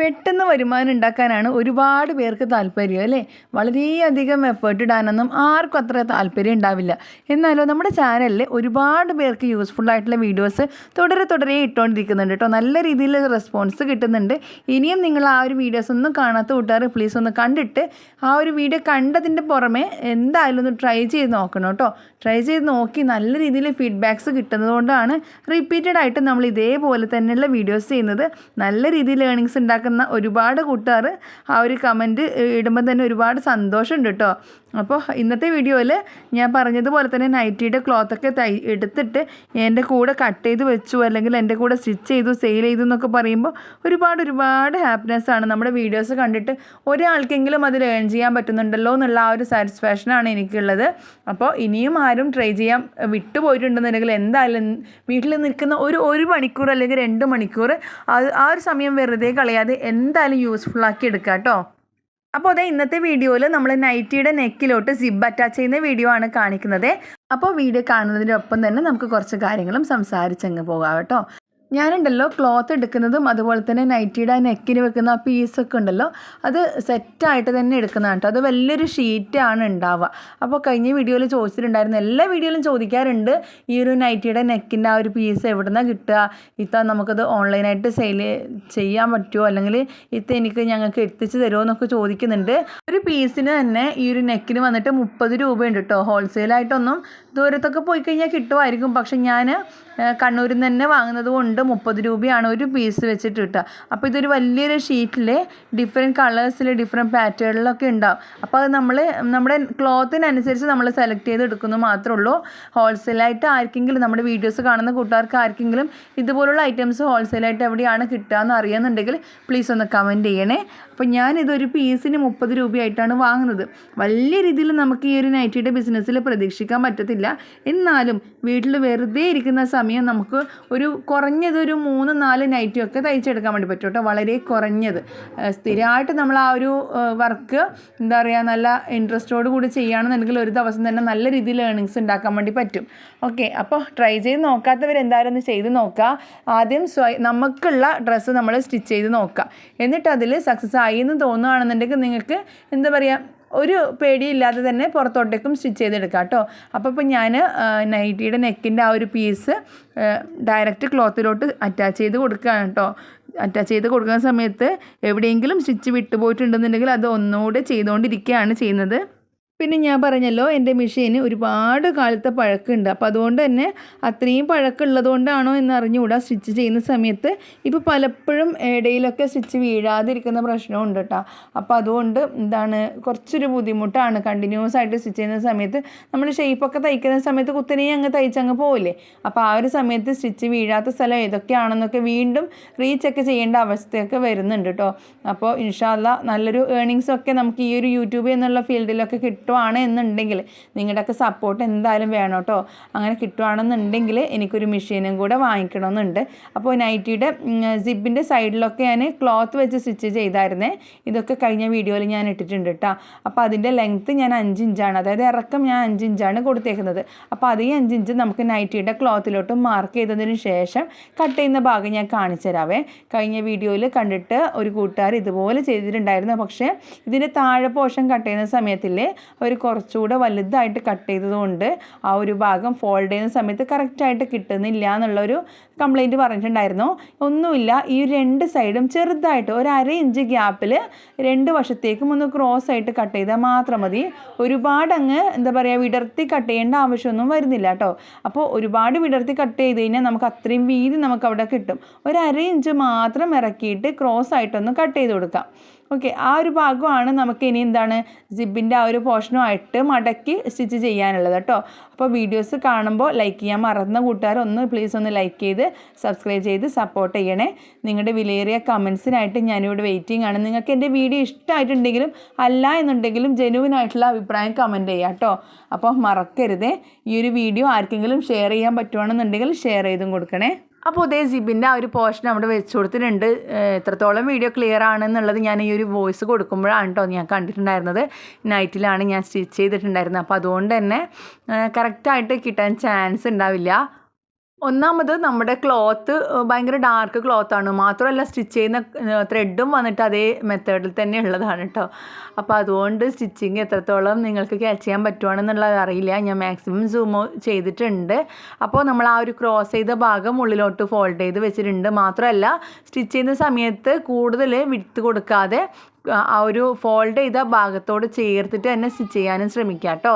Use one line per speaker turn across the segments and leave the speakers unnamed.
പെട്ടെന്ന് വരുമാനം ഉണ്ടാക്കാനാണ് ഒരുപാട് പേർക്ക് താല്പര്യം അല്ലേ? വളരെയധികം എഫേർട്ട് ഇടാനൊന്നും ആർക്കും അത്ര താല്പര്യം ഉണ്ടാവില്ല. എന്നാലോ നമ്മുടെ ചാനലിൽ ഒരുപാട് പേർക്ക് യൂസ്ഫുൾ ആയിട്ടുള്ള വീഡിയോസ് തുടരെ തുടരെ ഇട്ടുകൊണ്ടിരിക്കുന്നുണ്ട് കേട്ടോ നല്ല രീതിയിൽ റെസ്പോൺസ് കിട്ടുന്നുണ്ട്. ഇനിയും നിങ്ങൾ ആ ഒരു വീഡിയോസ് ഒന്നും കാണാത്ത കൂട്ടുകാർ പ്ലീസ് ഒന്ന് കണ്ടിട്ട് ആ ഒരു വീഡിയോ കണ്ടതിന്റെ പുറമെ എന്തായാലും ഒന്ന് ട്രൈ ചെയ്ത് നോക്കണം കേട്ടോ ട്രൈ ചെയ്ത് നോക്കി നല്ല രീതിയിൽ ഫീഡ്ബാക്ക്സ് കിട്ടുന്നതുകൊണ്ടാണ് റിപ്പീറ്റഡ് ആയിട്ട് നമ്മൾ ഇതേപോലെ തന്നെയുള്ള വീഡിയോസ് ചെയ്യുന്നത്. നല്ല രീതിയിൽ ലേണിങ്സ് ഉണ്ടാക്കുന്ന ഒരുപാട് കൂട്ടുകാർ ആ ഒരു കമന്റ് ഇടുമ്പോൾ തന്നെ ഒരുപാട് സന്തോഷമുണ്ട് കേട്ടോ. അപ്പോൾ ഇന്നത്തെ വീഡിയോയിൽ ഞാൻ പറഞ്ഞതുപോലെ തന്നെ നൈറ്റിയുടെ ക്ലോത്തൊക്കെ തൈ എടുത്തിട്ട് എന്റെ കൂടെ കട്ട് ചെയ്ത് വെച്ചു അല്ലെങ്കിൽ എന്റെ കൂടെ സ്റ്റിച്ച് ചെയ്തു സെയിൽ ചെയ്തു എന്നൊക്കെ പറയുമ്പോൾ ഒരുപാട് ഒരുപാട് ഹാപ്പിനെസ് ആണ്. നമ്മുടെ വീഡിയോസ് കണ്ടിട്ട് ഒരാൾക്കെങ്കിലും അത് ലേൺ ചെയ്യാൻ പറ്റുന്നുണ്ടല്ലോ എന്നുള്ള ആ ഒരു സാറ്റിസ്ഫാക്ഷനാണ് എനിക്കുള്ളത്. അപ്പോൾ ഇനിയും ആരും ട്രൈ ചെയ്യാൻ വിട്ടുപോയിട്ടുണ്ടെന്നുണ്ടെങ്കിൽ എന്തായാലും വീട്ടിൽ നിൽക്കുന്ന ഒരു ഒരു മണിക്കൂർ അല്ലെങ്കിൽ രണ്ട് മണിക്കൂർ ആ ഒരു സമയം വെറുതെ കളയാതെ എന്തായാലും യൂസ്ഫുൾ ആക്കി എടുക്കാം കേട്ടോ അപ്പോൾ അതെ ഇന്നത്തെ വീഡിയോയിൽ നമ്മൾ നൈറ്റിയുടെ നെക്കിലോട്ട് സിബ് അറ്റാച്ച് ചെയ്യുന്ന വീഡിയോ ആണ് കാണിക്കുന്നത്. അപ്പോൾ വീഡിയോ കാണുന്നതിനൊപ്പം തന്നെ നമുക്ക് കുറച്ച് കാര്യങ്ങളും സംസാരിച്ചങ്ങ് പോകാം കേട്ടോ. ഞാനുണ്ടല്ലോ ക്ലോത്ത് എടുക്കുന്നതും അതുപോലെ തന്നെ നൈറ്റിയുടെ നെക്കിന് വെക്കുന്ന ആ പീസൊക്കെ ഉണ്ടല്ലോ അത് സെറ്റായിട്ട് തന്നെ എടുക്കുന്നതാണ് കേട്ടോ അത് വലിയൊരു ഷീറ്റാണ് ഉണ്ടാവുക. അപ്പോൾ കഴിഞ്ഞ വീഡിയോയിൽ ചോദിച്ചിട്ടുണ്ടായിരുന്നു എല്ലാ വീഡിയോയിലും ചോദിക്കാറുണ്ട് ഈ ഒരു നൈറ്റിയുടെ നെക്കിന്റെ ആ ഒരു പീസ് എവിടെ നിന്നാണ് കിട്ടുക? ഇത്ത നമുക്കത് ഓൺലൈനായിട്ട് സെയിൽ ചെയ്യാൻ പറ്റുമോ അല്ലെങ്കിൽ ഇത്ത എനിക്ക് ഞങ്ങൾക്ക് എത്തിച്ച് തരുമോ എന്നൊക്കെ ചോദിക്കുന്നുണ്ട്. ഒരു പീസിന് തന്നെ ഈ ഒരു നെക്കിന് വന്നിട്ട് മുപ്പത് രൂപയുണ്ട് കേട്ടോ ഹോൾസെയിലായിട്ടൊന്നും ദൂരത്തൊക്കെ പോയി കഴിഞ്ഞാൽ കിട്ടുമായിരിക്കും. പക്ഷെ ഞാൻ കണ്ണൂരിൽ നിന്ന് തന്നെ വാങ്ങുന്നത് കൊണ്ട് മുപ്പത് രൂപയാണ് ഒരു പീസ് വെച്ചിട്ട് കിട്ടുക. അപ്പോൾ ഇതൊരു വലിയൊരു ഷീറ്റിൽ ഡിഫറെന്റ് കളേഴ്സിൽ ഡിഫറെന്റ് പാറ്റേണിലൊക്കെ ഉണ്ടാവും. അപ്പോൾ അത് നമ്മൾ നമ്മുടെ ക്ലോത്തിനനുസരിച്ച് നമ്മൾ സെലക്ട് ചെയ്ത് എടുക്കുന്നു മാത്രമേ ഉള്ളൂ ഹോൾസെയിലായിട്ട് ആർക്കെങ്കിലും നമ്മുടെ വീഡിയോസ് കാണുന്ന കൂട്ടുകാർക്ക് ആർക്കെങ്കിലും ഇതുപോലുള്ള ഐറ്റംസ് ഹോൾസെയിലായിട്ട് എവിടെയാണ് കിട്ടുക എന്ന് അറിയുന്നുണ്ടെങ്കിൽ പ്ലീസ് ഒന്ന് കമന്റ് ചെയ്യണേ. അപ്പോൾ ഞാനിതൊരു പീസിന് മുപ്പത് രൂപയായിട്ടാണ് വാങ്ങുന്നത്. വലിയ രീതിയിൽ നമുക്ക് ഈ ഒരു നൈറ്റിയുടെ ബിസിനസ്സിൽ പ്രതീക്ഷിക്കാൻ പറ്റത്തില്ല. എന്നാലും വീട്ടിൽ വെറുതെ ഇരിക്കുന്ന സമയം നമുക്ക് ഒരു കുറഞ്ഞത് ഒരു മൂന്ന് നാല് നൈറ്റും ഒക്കെ തയ്ച്ചെടുക്കാൻ വേണ്ടി പറ്റും കേട്ടോ. വളരെ കുറഞ്ഞത്. സ്ഥിരമായിട്ട് നമ്മൾ ആ ഒരു വർക്ക് എന്താ പറയുക നല്ല ഇൻട്രസ്റ്റോട് കൂടി ചെയ്യുകയാണെന്നുണ്ടെങ്കിൽ ഒരു ദിവസം തന്നെ നല്ല രീതിയിൽ ഏണിങ്സ് ഉണ്ടാക്കാൻ വേണ്ടി പറ്റും. ഓക്കെ അപ്പോൾ ട്രൈ ചെയ്ത് നോക്കാത്തവർ എന്തായാലും ഒന്ന് ചെയ്ത് നോക്കുക. ആദ്യം സ്വയ നമുക്കുള്ള ഡ്രസ്സ് നമ്മൾ സ്റ്റിച്ച് ചെയ്ത് നോക്കുക. എന്നിട്ട് അതിൽ സക്സസ് ആയി എന്ന് തോന്നുകയാണെന്നുണ്ടെങ്കിൽ നിങ്ങൾക്ക് എന്താ പറയുക ഒരു പേടിയില്ലാതെ തന്നെ പുറത്തോട്ടേക്കും സ്റ്റിച്ച് ചെയ്തെടുക്കാം കേട്ടോ. അപ്പോൾ ഇപ്പോൾ ഞാൻ നൈറ്റിയുടെ നെക്കിന്റെ ആ ഒരു പീസ് ഡയറക്റ്റ് ക്ലോത്തിലോട്ട് അറ്റാച്ച് ചെയ്ത് കൊടുക്കുകയാണ് കേട്ടോ. അറ്റാച്ച് ചെയ്ത് കൊടുക്കുന്ന സമയത്ത് എവിടെയെങ്കിലും സ്റ്റിച്ച് വിട്ടുപോയിട്ടുണ്ടെന്നുണ്ടെങ്കിൽ അത് ഒന്നുകൂടെ ചെയ്തുകൊണ്ടിരിക്കുകയാണ് ചെയ്യുന്നത്. പിന്നെ ഞാൻ പറഞ്ഞല്ലോ എന്റെ മെഷീന് ഒരുപാട് കാലത്തെ പഴക്കമുണ്ട്. അപ്പോൾ അതുകൊണ്ട് തന്നെ അത്രയും പഴക്കമുള്ളത് കൊണ്ടാണോ എന്ന് അറിഞ്ഞുകൂടാ സ്റ്റിച്ച് ചെയ്യുന്ന സമയത്ത്. ഇപ്പോൾ പലപ്പോഴും ഇടയിലൊക്കെ സ്റ്റിച്ച് വീഴാതിരിക്കുന്ന പ്രശ്നമുണ്ട് കേട്ടോ. അപ്പോൾ അതുകൊണ്ട് എന്താണ് കുറച്ചൊരു ബുദ്ധിമുട്ടാണ് കണ്ടിന്യൂസ് ആയിട്ട് സ്റ്റിച്ച് ചെയ്യുന്ന സമയത്ത്. നമ്മൾ ഷേപ്പൊക്കെ തയ്ക്കുന്ന സമയത്ത് കുത്തനെ അങ്ങ് തയ്ച്ചങ്ങ് പോവില്ലേ? അപ്പോൾ ആ ഒരു സമയത്ത് സ്റ്റിച്ച് വീഴാത്ത സ്ഥലം ഏതൊക്കെയാണെന്നൊക്കെ വീണ്ടും റീചെക്ക് ചെയ്യേണ്ട അവസ്ഥയൊക്കെ വരുന്നുണ്ട് കേട്ടോ. അപ്പോൾ ഇൻഷാല്ല നല്ലൊരു ഏണിങ്സൊക്കെ നമുക്ക് ഈ ഒരു യൂട്യൂബ് എന്നുള്ള ഫീൽഡിലൊക്കെ കിട്ടും. കിട്ടുവാണ് എന്നുണ്ടെങ്കിൽ നിങ്ങളുടെയൊക്കെ സപ്പോർട്ട് എന്തായാലും വേണം കേട്ടോ. അങ്ങനെ കിട്ടുവാണെന്നുണ്ടെങ്കിൽ എനിക്കൊരു മെഷീനും കൂടെ വാങ്ങിക്കണമെന്നുണ്ട്. അപ്പോൾ നൈറ്റിയുടെ സിബിന്റെ സൈഡിലൊക്കെ ഞാൻ ക്ലോത്ത് വെച്ച് സ്റ്റിച്ച് ചെയ്തായിരുന്നേ. ഇതൊക്കെ കഴിഞ്ഞ വീഡിയോയിൽ ഞാൻ ഇട്ടിട്ടുണ്ട് കേട്ടോ. അപ്പോൾ അതിന്റെ ലെങ്ത്ത് ഞാൻ അഞ്ച് ഇഞ്ചാണ് അതായത് ഇറക്കം ഞാൻ അഞ്ച് ഇഞ്ചാണ് കൊടുത്തേക്കുന്നത്. അപ്പോൾ അതേ അഞ്ച് ഇഞ്ച് നമുക്ക് നൈറ്റിയുടെ ക്ലോത്തിലോട്ട് മാർക്ക് ചെയ്തതിന് ശേഷം കട്ട് ചെയ്യുന്ന ഭാഗം ഞാൻ കാണിച്ചു തരാവേ. കഴിഞ്ഞ വീഡിയോയിൽ കണ്ടിട്ട് ഒരു കൂട്ടുകാർ ഇതുപോലെ ചെയ്തിട്ടുണ്ടായിരുന്നു. പക്ഷേ ഇതിന്റെ താഴെ പോഷൻ കട്ട് ചെയ്യുന്ന സമയത്തില്ലേ അവർ കുറച്ചുകൂടെ വലുതായിട്ട് കട്ട് ചെയ്തതുകൊണ്ട് ആ ഒരു ഭാഗം ഫോൾഡ് ചെയ്യുന്ന സമയത്ത് കറക്റ്റായിട്ട് കിട്ടുന്നില്ല എന്നുള്ളൊരു കംപ്ലൈന്റ് പറഞ്ഞിട്ടുണ്ടായിരുന്നു. ഒന്നുമില്ല ഈ രണ്ട് സൈഡും ചെറുതായിട്ട് ഒരു അര ഇഞ്ച് ഗ്യാപ്പിൽ രണ്ട് വശത്തേക്കും ഒന്ന് ക്രോസ് ആയിട്ട് കട്ട് ചെയ്താൽ മാത്രം മതി. ഒരുപാട് അങ്ങ് എന്താ പറയുക വിടർത്തി കട്ട് ചെയ്യേണ്ട ആവശ്യമൊന്നും വരുന്നില്ല കേട്ടോ. അപ്പോൾ ഒരുപാട് വിടർത്തി കട്ട് ചെയ്ത് കഴിഞ്ഞാൽ നമുക്ക് അത്രയും വീതി നമുക്ക് അവിടെ കിട്ടും. ഒരു അര ഇഞ്ച് മാത്രം ഇറക്കിയിട്ട് ക്രോസ് ആയിട്ടൊന്ന് കട്ട് ചെയ്ത് കൊടുക്കാം. ഓക്കെ ആ ഒരു ഭാഗമാണ് നമുക്ക് ഇനി എന്താണ് സിബിന്റെ ആ ഒരു പോർഷനുമായിട്ട് മടക്കി സ്റ്റിച്ച് ചെയ്യാനുള്ളത് കേട്ടോ. അപ്പോൾ വീഡിയോസ് കാണുമ്പോൾ ലൈക്ക് ചെയ്യാൻ മറന്ന കൂട്ടുകാർ ഒന്ന് പ്ലീസ് ഒന്ന് ലൈക്ക് ചെയ്ത് സബ്സ്ക്രൈബ് ചെയ്ത് സപ്പോർട്ട് ചെയ്യണേ. നിങ്ങളുടെ വിലയേറിയ കമൻസിനായിട്ട് ഞാനിവിടെ വെയിറ്റിംഗ് ആണ്. നിങ്ങൾക്ക് എന്റെ വീഡിയോ ഇഷ്ടമായിട്ടുണ്ടെങ്കിലും അല്ല എന്നുണ്ടെങ്കിലും ജെനുവിൻ ആയിട്ടുള്ള അഭിപ്രായം കമന്റ് ചെയ്യാം കേട്ടോ. അപ്പോൾ മറക്കരുതേ. ഈ ഒരു വീഡിയോ ആർക്കെങ്കിലും ഷെയർ ചെയ്യാൻ പറ്റുവാണെന്നുണ്ടെങ്കിൽ ഷെയർ ചെയ്തും കൊടുക്കണേ. അപ്പോൾ ഇതേ സിബിന്റെ ആ ഒരു പോർഷൻ അവിടെ വെച്ച് കൊടുത്തിട്ടുണ്ട്. എത്രത്തോളം വീഡിയോ ക്ലിയർ ആണെന്നുള്ളത് ഞാൻ ഈ ഒരു വോയിസ് കൊടുക്കുമ്പോഴാണ് കേട്ടോ ഞാൻ കണ്ടിട്ടുണ്ടായിരുന്നത്. നൈറ്റിലാണ് ഞാൻ സ്റ്റിച്ച് ചെയ്തിട്ടുണ്ടായിരുന്നത്. അപ്പോൾ അതുകൊണ്ട് തന്നെ കറക്റ്റായിട്ട് കിട്ടാൻ ചാൻസ് ഉണ്ടാവില്ല. ഒന്നാമത് നമ്മുടെ ക്ലോത്ത് ഭയങ്കര ഡാർക്ക് ക്ലോത്താണ്. മാത്രമല്ല സ്റ്റിച്ച് ചെയ്യുന്ന ത്രെഡും വന്നിട്ട് അതേ മെത്തേഡിൽ തന്നെ ഉള്ളതാണ് കേട്ടോ അപ്പോൾ അതുകൊണ്ട് സ്റ്റിച്ചിങ് എത്രത്തോളം നിങ്ങൾക്ക് ക്യാച്ച് ചെയ്യാൻ പറ്റുവാണെന്നുള്ളത് അറിയില്ല. ഞാൻ മാക്സിമം സൂം ചെയ്തിട്ടുണ്ട്. അപ്പോൾ നമ്മൾ ആ ഒരു ക്രോസ് ചെയ്ത ഭാഗം ഉള്ളിലോട്ട് ഫോൾഡ് ചെയ്ത് വെച്ചിട്ടുണ്ട്. മാത്രമല്ല സ്റ്റിച്ച് ചെയ്യുന്ന സമയത്ത് കൂടുതൽ വിട്ട് കൊടുക്കാതെ ആ ഒരു ഫോൾഡ് ചെയ്ത ഭാഗത്തോട് ചേർത്തിട്ട് തന്നെ സ്റ്റിച്ച് ചെയ്യാനും ശ്രമിക്കുക കേട്ടോ.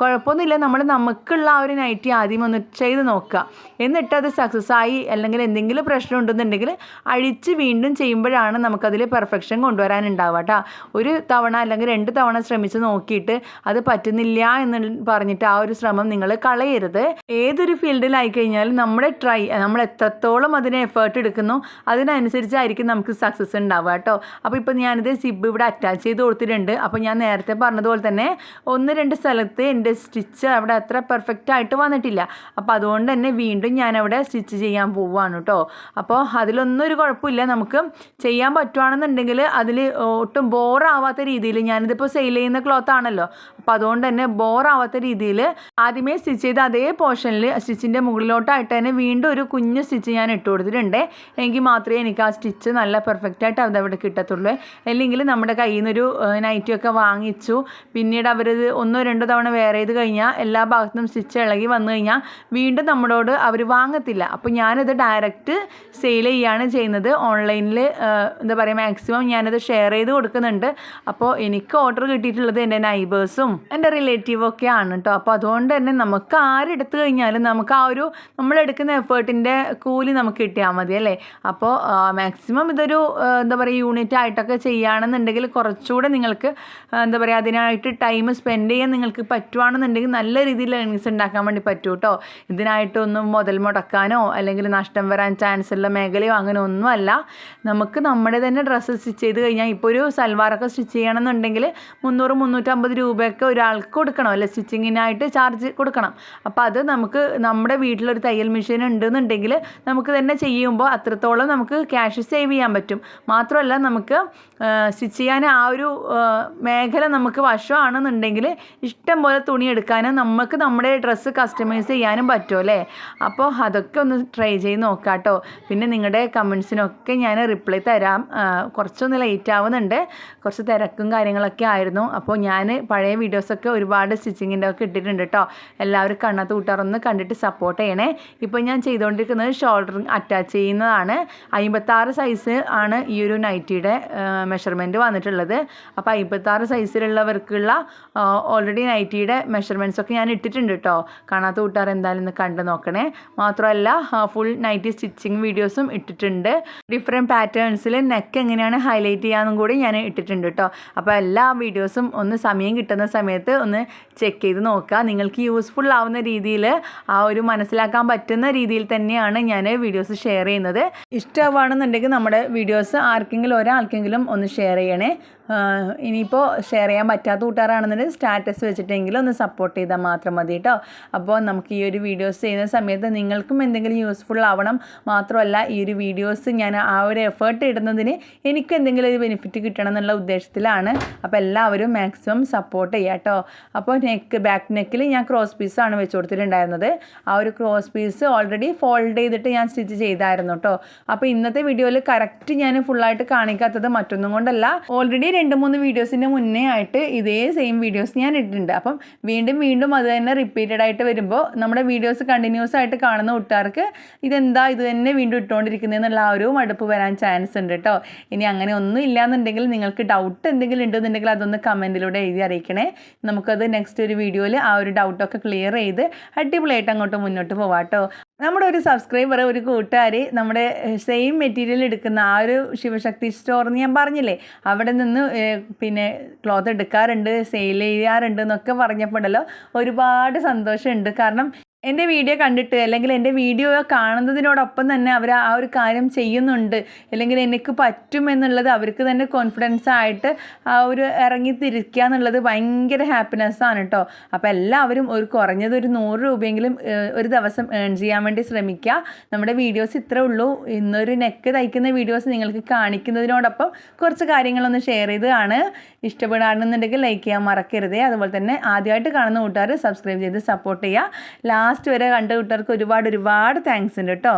കുഴപ്പമൊന്നുമില്ല. നമ്മൾ നമുക്കുള്ള ആ ഒരു നൈറ്റി ആദ്യം ഒന്ന് ചെയ്ത് നോക്കുക. എന്നിട്ട് അത് സക്സസ് ആയി അല്ലെങ്കിൽ എന്തെങ്കിലും പ്രശ്നം ഉണ്ടെന്നുണ്ടെങ്കിൽ അഴിച്ച് വീണ്ടും ചെയ്യുമ്പോഴാണ് നമുക്കതിൽ പെർഫെക്ഷൻ കൊണ്ടുവരാനുണ്ടാവുക കേട്ടോ. ഒരു തവണ അല്ലെങ്കിൽ രണ്ട് തവണ ശ്രമിച്ച് നോക്കിയിട്ട് അത് പറ്റുന്നില്ല എന്ന് പറഞ്ഞിട്ട് ആ ഒരു ശ്രമം നിങ്ങൾ കളയരുത്. ഏതൊരു ഫീൽഡിലായി കഴിഞ്ഞാലും നമ്മുടെ ട്രൈ നമ്മൾ എത്രത്തോളം അതിന് എഫേർട്ട് എടുക്കുന്നു അതിനനുസരിച്ചായിരിക്കും നമുക്ക് സക്സസ് ഉണ്ടാവുക കേട്ടോ. അപ്പോൾ ഇപ്പോൾ ഞാനിത് സിബ് ഇവിടെ അറ്റാച്ച് ചെയ്ത് കൊടുത്തിട്ടുണ്ട്. അപ്പോൾ ഞാൻ നേരത്തെ പറഞ്ഞതുപോലെ തന്നെ ഒന്ന് രണ്ട് സ്ഥലത്ത് എന്റെ സ്റ്റിച്ച് അവിടെ അത്ര പെർഫെക്റ്റ് ആയിട്ട് വന്നിട്ടില്ല. അപ്പോൾ അതുകൊണ്ട് തന്നെ വീണ്ടും ഞാൻ അവിടെ സ്റ്റിച്ച് ചെയ്യാൻ പോവുകയാണ് കേട്ടോ അപ്പോൾ അതിലൊന്നും ഒരു കുഴപ്പമില്ല. നമുക്ക് ചെയ്യാൻ പറ്റുവാണെന്നുണ്ടെങ്കിൽ അതിൽ ഒട്ടും ബോറാവാത്ത രീതിയിൽ ഞാനിതിപ്പോൾ സെയിൽ ചെയ്യുന്ന ക്ലോത്ത് ആണല്ലോ. അപ്പോൾ അതുകൊണ്ട് തന്നെ ബോറാവാത്ത രീതിയിൽ ആദ്യമേ സ്റ്റിച്ച് ചെയ്ത അതേ പോർഷനിൽ സ്റ്റിച്ചിന്റെ മുകളിലോട്ടായിട്ട് തന്നെ വീണ്ടും ഒരു കുഞ്ഞ് സ്റ്റിച്ച് ഞാൻ ഇട്ട് കൊടുത്തിട്ടുണ്ട്. എങ്കിൽ മാത്രമേ എനിക്ക് ആ സ്റ്റിച്ച് നല്ല പെർഫെക്റ്റ് ആയിട്ട് അത് അവിടെ കിട്ടത്തുള്ളൂ. അല്ലെങ്കിൽ നമ്മുടെ കയ്യിൽ നിന്നൊരു നൈറ്റിയൊക്കെ വാങ്ങിച്ചു. പിന്നീട് അവരത് ഒന്നോ രണ്ടോ തവണ വേറെ ചെയ്ത് കഴിഞ്ഞാൽ എല്ലാ ഭാഗത്തും സ്റ്റിച്ച് ഇളകി വന്നു കഴിഞ്ഞാൽ വീണ്ടും നമ്മളോട് അവർ വാങ്ങത്തില്ല. അപ്പോൾ ഞാനത് ഡയറക്റ്റ് സെയിൽ ചെയ്യുകയാണ് ചെയ്യുന്നത്. ഓൺലൈനിൽ എന്താ പറയുക മാക്സിമം ഞാനത് ഷെയർ ചെയ്ത് കൊടുക്കുന്നുണ്ട്. അപ്പോൾ എനിക്ക് ഓർഡർ കിട്ടിയിട്ടുള്ളത് എന്റെ നൈബേഴ്സും എന്റെ റിലേറ്റീവും ഒക്കെ ആണ് കേട്ടോ അപ്പോൾ അതുകൊണ്ട് തന്നെ നമുക്ക് ആരെടുത്തു കഴിഞ്ഞാലും നമുക്ക് ആ ഒരു നമ്മളെടുക്കുന്ന എഫേർട്ടിന്റെ കൂലി നമുക്ക് കിട്ടിയാൽ മതി അല്ലേ? അപ്പോൾ മാക്സിമം ഇതൊരു എന്താ പറയുക യൂണിറ്റ് ആയിട്ടൊക്കെ ചെയ്യുകയാണെന്നുണ്ടെങ്കിൽ കുറച്ചുകൂടെ നിങ്ങൾക്ക് എന്താ പറയുക അതിനായിട്ട് ടൈം സ്പെൻഡ് ചെയ്യാൻ നിങ്ങൾക്ക് പറ്റുവാണെന്നുണ്ടെങ്കിൽ നല്ല രീതിയിൽ ലേണിങ്സ് ഉണ്ടാക്കാൻ വേണ്ടി പറ്റൂ കേട്ടോ ഇതിനായിട്ടൊന്നും മുതൽ മുടക്കാനോ അല്ലെങ്കിൽ നഷ്ടം വരാൻ ചാൻസ് ഉള്ള മേഖലയോ അങ്ങനെ ഒന്നുമല്ല. നമുക്ക് നമ്മുടെ തന്നെ ഡ്രസ്സ് സ്റ്റിച്ച് ചെയ്ത് കഴിഞ്ഞാൽ ഇപ്പോൾ ഒരു സൽവാറൊക്കെ സ്റ്റിച്ച് ചെയ്യണമെന്നുണ്ടെങ്കിൽ മുന്നൂറ് മുന്നൂറ്റമ്പത് രൂപയൊക്കെ ഒരാൾക്ക് കൊടുക്കണം. അല്ലെ സ്റ്റിച്ചിങ്ങിനായിട്ട് ചാർജ് കൊടുക്കണം. അപ്പോൾ അത് നമുക്ക് നമ്മുടെ വീട്ടിലൊരു തയ്യൽ മെഷീൻ ഉണ്ടെന്നുണ്ടെങ്കിൽ നമുക്ക് തന്നെ ചെയ്യുമ്പോൾ അത്രത്തോളം നമുക്ക് ക്യാഷ് സേവ് ചെയ്യാൻ പറ്റും. മാത്രമല്ല നമുക്ക് സ്റ്റിച്ച് ചെയ്യാൻ ആ ഒരു മേഖല നമുക്ക് വശമാണെന്നുണ്ടെങ്കിൽ ഇഷ്ടം പോലെ തുണി എടുക്കാനും നമുക്ക് നമ്മുടെ ഡ്രസ്സ് കസ്റ്റമൈസ് ചെയ്യാനും പറ്റും അല്ലേ? അപ്പോൾ അതൊക്കെ ഒന്ന് ട്രൈ ചെയ്ത് നോക്കാം കേട്ടോ പിന്നെ നിങ്ങളുടെ കമൻസിനൊക്കെ ഞാൻ റിപ്ലൈ തരാം. കുറച്ചൊന്ന് ലേറ്റ് ആവുന്നുണ്ട്. കുറച്ച് തിരക്കും കാര്യങ്ങളൊക്കെ ആയിരുന്നു. അപ്പോൾ ഞാൻ പഴയ വീഡിയോസൊക്കെ ഒരുപാട് സ്റ്റിച്ചിങ്ങിന്റെ ഒക്കെ ഇട്ടിട്ടുണ്ട് കേട്ടോ എല്ലാവരും കണ്ണത്ത് കൂട്ടാറൊന്ന് കണ്ടിട്ട് സപ്പോർട്ട് ചെയ്യണേ. ഇപ്പോൾ ഞാൻ ചെയ്തുകൊണ്ടിരിക്കുന്നത് ഷോൾഡർ അറ്റാച്ച് ചെയ്യുന്നതാണ്. അമ്പത്താറ് സൈസ് ആണ് ഈ ഒരു നൈറ്റിയുടെ മെഷർമെന്റ് വന്നിട്ടുള്ളത്. അപ്പോൾ അമ്പത്താറ് സൈസിലുള്ളവർക്കുള്ള ഓൾറെഡി നൈറ്റിയുടെ മെഷർമെന്റ്സ് ഒക്കെ ഞാൻ ഇട്ടിട്ടുണ്ട് കേട്ടോ കാണാത്ത കൂട്ടുകാർ എന്തായാലും ഒന്ന് കണ്ടു നോക്കണേ. മാത്രമല്ല ഫുൾ നൈറ്റി സ്റ്റിച്ചിങ് വീഡിയോസും ഇട്ടിട്ടുണ്ട്. ഡിഫറെന്റ് പാറ്റേൺസിൽ നെക്ക് എങ്ങനെയാണ് ഹൈലൈറ്റ് ചെയ്യാമെന്നും കൂടി ഞാൻ ഇട്ടിട്ടുണ്ട് കേട്ടോ അപ്പോൾ എല്ലാ വീഡിയോസും ഒന്ന് സമയം കിട്ടുന്ന സമയത്ത് ഒന്ന് ചെക്ക് ചെയ്ത് നോക്കുക. നിങ്ങൾക്ക് യൂസ്ഫുൾ ആവുന്ന രീതിയിൽ ആ ഒരു മനസ്സിലാക്കാൻ പറ്റുന്ന രീതിയിൽ തന്നെയാണ് ഞാൻ വീഡിയോസ് ഷെയർ ചെയ്യുന്നത്. ഇഷ്ടമാണെന്നുണ്ടെങ്കിൽ നമ്മുടെ വീഡിയോസ് ആർക്കെങ്കിലും ഒരാൾക്കെങ്കിലും ഒന്ന് ഷെയർ ചെയ്യണേ. ഇനിയിപ്പോൾ ഷെയർ ചെയ്യാൻ പറ്റാത്ത കൂട്ടുകാരാണെന്നുണ്ടെങ്കിൽ സ്റ്റാറ്റസ് വെച്ചിട്ടെങ്കിലും ഒന്ന് സപ്പോർട്ട് ചെയ്താൽ മാത്രം മതി കേട്ടോ അപ്പോൾ നമുക്ക് ഈ ഒരു വീഡിയോസ് ചെയ്യുന്ന സമയത്ത് നിങ്ങൾക്കും എന്തെങ്കിലും യൂസ്ഫുൾ ആവണം. മാത്രമല്ല ഈ ഒരു വീഡിയോസ് ഞാൻ ആ ഒരു എഫേർട്ട് ഇടുന്നതിന് എനിക്ക് എന്തെങ്കിലും ഒരു ബെനിഫിറ്റ് കിട്ടണം എന്നുള്ള ഉദ്ദേശത്തിലാണ്. അപ്പോൾ എല്ലാവരും മാക്സിമം സപ്പോർട്ട് ചെയ്യുക കേട്ടോ അപ്പോൾ നെക്ക് ബാക്ക് നെക്കിൽ ഞാൻ ക്രോസ് പീസാണ് വെച്ച് കൊടുത്തിട്ടുണ്ടായിരുന്നത്. ആ ഒരു ക്രോസ് പീസ് ഓൾറെഡി ഫോൾഡ് ചെയ്തിട്ട് ഞാൻ സ്റ്റിച്ച് ചെയ്തായിരുന്നു കേട്ടോ അപ്പോൾ ഇന്നത്തെ വീഡിയോയിൽ കറക്റ്റ് ഞാൻ ഫുള്ളായിട്ട് കാണിക്കാത്തത് മറ്റൊന്നും കൊണ്ടല്ല. ഓൾറെഡി രണ്ട് മൂന്ന് വീഡിയോസിന്റെ മുന്നേ ആയിട്ട് ഇതേ സെയിം വീഡിയോസ് ഞാൻ ഇട്ടിട്ടുണ്ട്. അപ്പം വീണ്ടും വീണ്ടും അത് തന്നെ റിപ്പീറ്റഡ് ആയിട്ട് വരുമ്പോൾ നമ്മുടെ വീഡിയോസ് കണ്ടിന്യൂസ് ആയിട്ട് കാണുന്ന കൂട്ടുകാർക്ക് ഇതെന്താ ഇത് തന്നെ വീണ്ടും ഇട്ടുകൊണ്ടിരിക്കുന്നതെന്നുള്ള ആ ഒരു മടുപ്പ് വരാൻ ചാൻസ് ഉണ്ട് കേട്ടോ ഇനി അങ്ങനെ ഒന്നും ഇല്ലാന്നുണ്ടെങ്കിൽ നിങ്ങൾക്ക് ഡൗട്ട് എന്തെങ്കിലും ഉണ്ടെന്നുണ്ടെങ്കിൽ അതൊന്ന് കമന്റിലൂടെ എഴുതി അറിയിക്കണേ. നമുക്കത് നെക്സ്റ്റ് ഒരു വീഡിയോയിൽ ആ ഒരു ഡൗട്ടൊക്കെ ക്ലിയർ ചെയ്ത് അടിപൊളിയായിട്ട് അങ്ങോട്ട് മുന്നോട്ട് പോവാം കേട്ടോ നമ്മുടെ ഒരു സബ്സ്ക്രൈബർ ഒരു കൂട്ടുകാർ നമ്മുടെ സെയിം മെറ്റീരിയൽ എടുക്കുന്ന ആ ഒരു ശിവശക്തി സ്റ്റോർ എന്ന് ഞാൻ പറഞ്ഞില്ലേ? അവിടെ നിന്ന് പിന്നെ ക്ലോത്ത് എടുക്കാറുണ്ട് സെയിൽ ചെയ്യാറുണ്ട് എന്നൊക്കെ പറഞ്ഞപ്പോഴല്ലോ ഒരുപാട് സന്തോഷമുണ്ട്. കാരണം എന്റെ വീഡിയോ കണ്ടിട്ട് അല്ലെങ്കിൽ എന്റെ വീഡിയോ കാണുന്നതിനോടൊപ്പം തന്നെ അവർ ആ ഒരു കാര്യം ചെയ്യുന്നുണ്ട്. അല്ലെങ്കിൽ എനിക്ക് പറ്റും എന്നുള്ളത് അവർക്ക് തന്നെ കോൺഫിഡൻസ് ആയിട്ട് ആ ഒരു ഇറങ്ങി തിരിക്കുക എന്നുള്ളത് ഭയങ്കര ഹാപ്പിനെസ്സാണ് കേട്ടോ അപ്പോൾ എല്ലാവരും ഒരു കുറഞ്ഞത് ഒരു നൂറ് രൂപയെങ്കിലും ഒരു ദിവസം ഏൺ ചെയ്യാൻ വേണ്ടി ശ്രമിക്കുക. നമ്മുടെ വീഡിയോസ് ഇത്രേ ഉള്ളൂ. ഇന്നൊരു നെക്ക് തയ്ക്കുന്ന വീഡിയോസ് നിങ്ങൾക്ക് കാണിക്കുന്നതിനോടൊപ്പം കുറച്ച് കാര്യങ്ങളൊന്ന് ഷെയർ ചെയ്തതാണ്. ഇഷ്ടപ്പെടാണെന്നുണ്ടെങ്കിൽ ലൈക്ക് ചെയ്യാൻ മറക്കരുതേ. അതുപോലെ തന്നെ ആദ്യമായിട്ട് കാണുന്ന കൂട്ടുകാർ സബ്സ്ക്രൈബ് ചെയ്ത് സപ്പോർട്ട് ചെയ്യുക. ലാസ്റ്റ് ലാസ്റ്റ് വരെ കണ്ട ഒരുപാട് ഒരുപാട് താങ്ക്സ് ഉണ്ട് കേട്ടോ